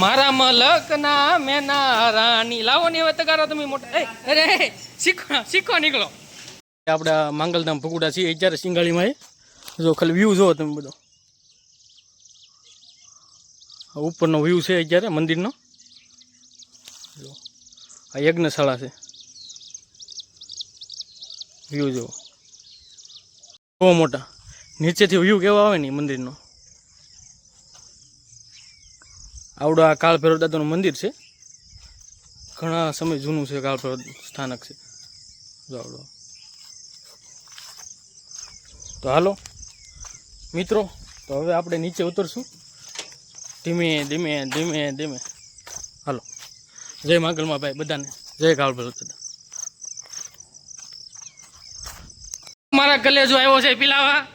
મારા મલક ના મેના રાણી. લાવો ને હવે તગારો તમે મોટા. અરે શીખો શીખો, નીકળો. આપણા માંગલધામ ભગુડા છીએ અત્યારે સિંગાળીમાં જો ખાલી વ્યૂ જોવો તમે બધો. ઉપરનો વ્યૂ છે અત્યારે મંદિરનો. જો, આ યજ્ઞશાળા છે. વ્યૂ જુઓ. બહુ મોટા. નીચેથી વ્યૂ કેવો આવે ને મંદિરનો? આવડો આ કાળ ભૈરવ દાદાનું મંદિર છે. ઘણા સમય જૂનું છે કાળ ભૈરવ સ્થાનક છે. આવડો તો હાલો, મિત્રો, તો હવે આપણે નીચે ઉતરશું. ધીમે ધીમે ધીમે ધીમે. હાલો. જય માંગલમાં ભાઈ બધાને. જય કાળ ભૈરવ દાદા. મારા કલેજો આવ્યો છે, પીલાવા.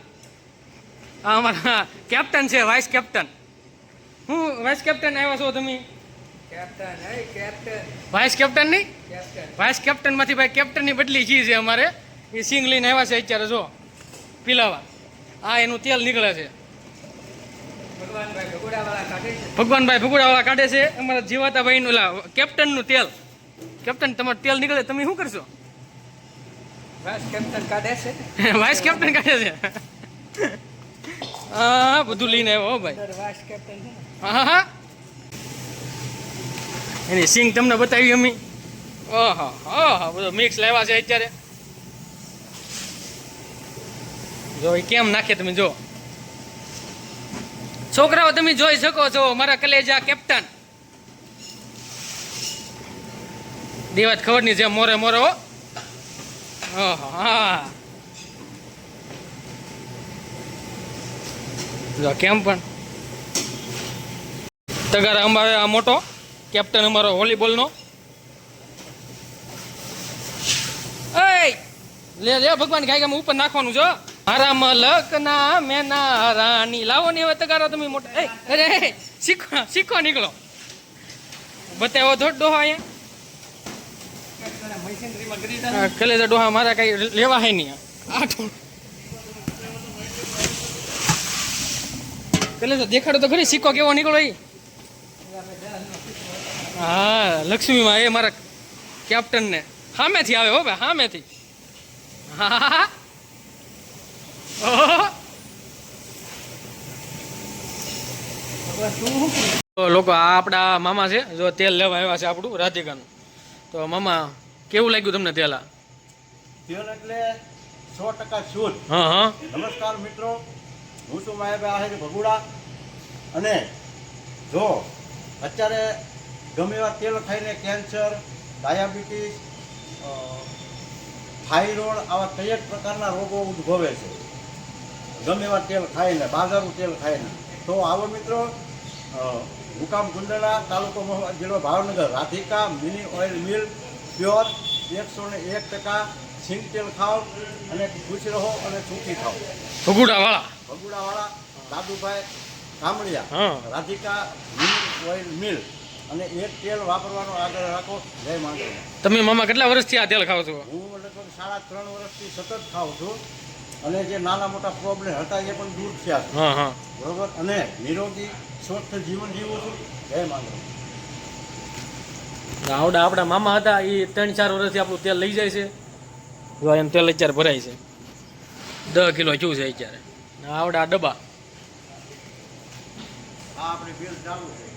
અમારા કેપ્ટન છે વાઇસ કેપ્ટન હું વાઇસ કેપ્ટન આવ્યા છો તમે. કેપ્ટન કેપ્ટન વાઇસ કેપ્ટન નહીં વાઇસ કેપ્ટનમાંથી ભાઈ કેપ્ટનની બદલી જી છે અમારે. એ સિંગ લઈને આવ્યા છે અત્યારે જો. પીલાવા. આ એનું તેલ નીકળે છે. ભગવાનભાઈ ભગોડાવાળા કાઢે છે. ભગવાનભાઈ ભગુડાવાળા કાઢે છે. અમારા જીવાતાભાઈનું લા કેપ્ટનનું તેલ. કેપ્ટન તમારું તેલ નીકળે તમે શું કરશો? વાઇસ કેપ્ટન કાઢે છે. વાઇસ કેપ્ટન કાઢે છે. હા બધું લઈને આવ્યો હો ભાઈ. હા હા એની સિંગ તમને બતાવી અમે? ઓહો ઓહો બધો મિક્સ લાવ્યા છે અત્યારે. જો એ કેમ નાખે તમે જો. છોકરાઓ તમે જોઈ શકો છો મારા કલેજા કેપ્ટન દેવાત ખબર નહીં જેમ મોરે મોરે હો. ઓહો હા. કેમ પણ? તગાર અમારે આ મોટો કેપ્ટન અમારો વોલીબોલનો. લે લે ભગવાન ગાય ઉપર નાખવાનું જો. મારા મલક ના મેના રાણી લાવો ને હવે તગારો તમે મોટા. એય અરે શીખો શીખો નીકળો. બતાવો થોડ ડોહા અહીંયા. કલેજા ડોહા મારા કઈ લેવા હે નહીં. આ તો દેખાડો તો ખરી સિક્કો કેવો નીકળો ઈ? હા લક્ષ્મીમાં એ મારા કેપ્ટન ને સામેથી આવે હો ભાઈ સામેથી હા લોકો આ આપણા મામા છે જો તેલ લેવા આવ્યા છે આપણું રાધિકાનું. તો મામા કેવું લાગ્યું તમને તેલ આ? તેલ એટલે સો ટકા હા. નમસ્કાર મિત્રો. હું છું માયાભાઈ આહિર ભગુડા અને જો અત્યારે ગમે એવા તેલ ખાઈને કેન્સર, ડાયાબિટીસ થાઇરોઇડ આવા કયેક પ્રકારના રોગો ઉદ્ભવે છે. ગમે એવા તેલ ખાઈને, બાજારનું તેલ ખાઈને. તો આવો મિત્રો મુકામ ગુંદડા તાલુકો જિલ્લો Bhavnagar. Radhika mini oil mill pure એકસો ને એક ટકા સિંગ તેલ ખાઓ અને ખુશ રહો અને સુખી થાઓ. ભગુડા વાળા ભગુડાવાળા દાદુભાઈ કામળિયા રાધિકા ઓઇલ મિલ અને એક તેલ વાપરવાનો આગ્રહ રાખો. જય માંગો તમે મામા કેટલા વર્ષથી આ તેલ ખાવ છો? હું લગભગ સાડા ત્રણ વર્ષથી સતત ખાઉં છું અને જે નાના મોટા પ્રોબ્લેમ હતા એ પણ દૂર થયા છે. હા હા. બરોબર? અને નિરોગી સ્વસ્થ જીવન જીવું છું. જય માંગો આવડા આપણા મામા હતા એ ત્રણ ચાર વર્ષથી આપણું તેલ લઈ જાય છે. જો એમ તેલ અત્યારે ભરાય છે. દસ કિલો જેવું છે અત્યારે. આવડા ડબ્બા. આપણે બિલ ચાલુ છે.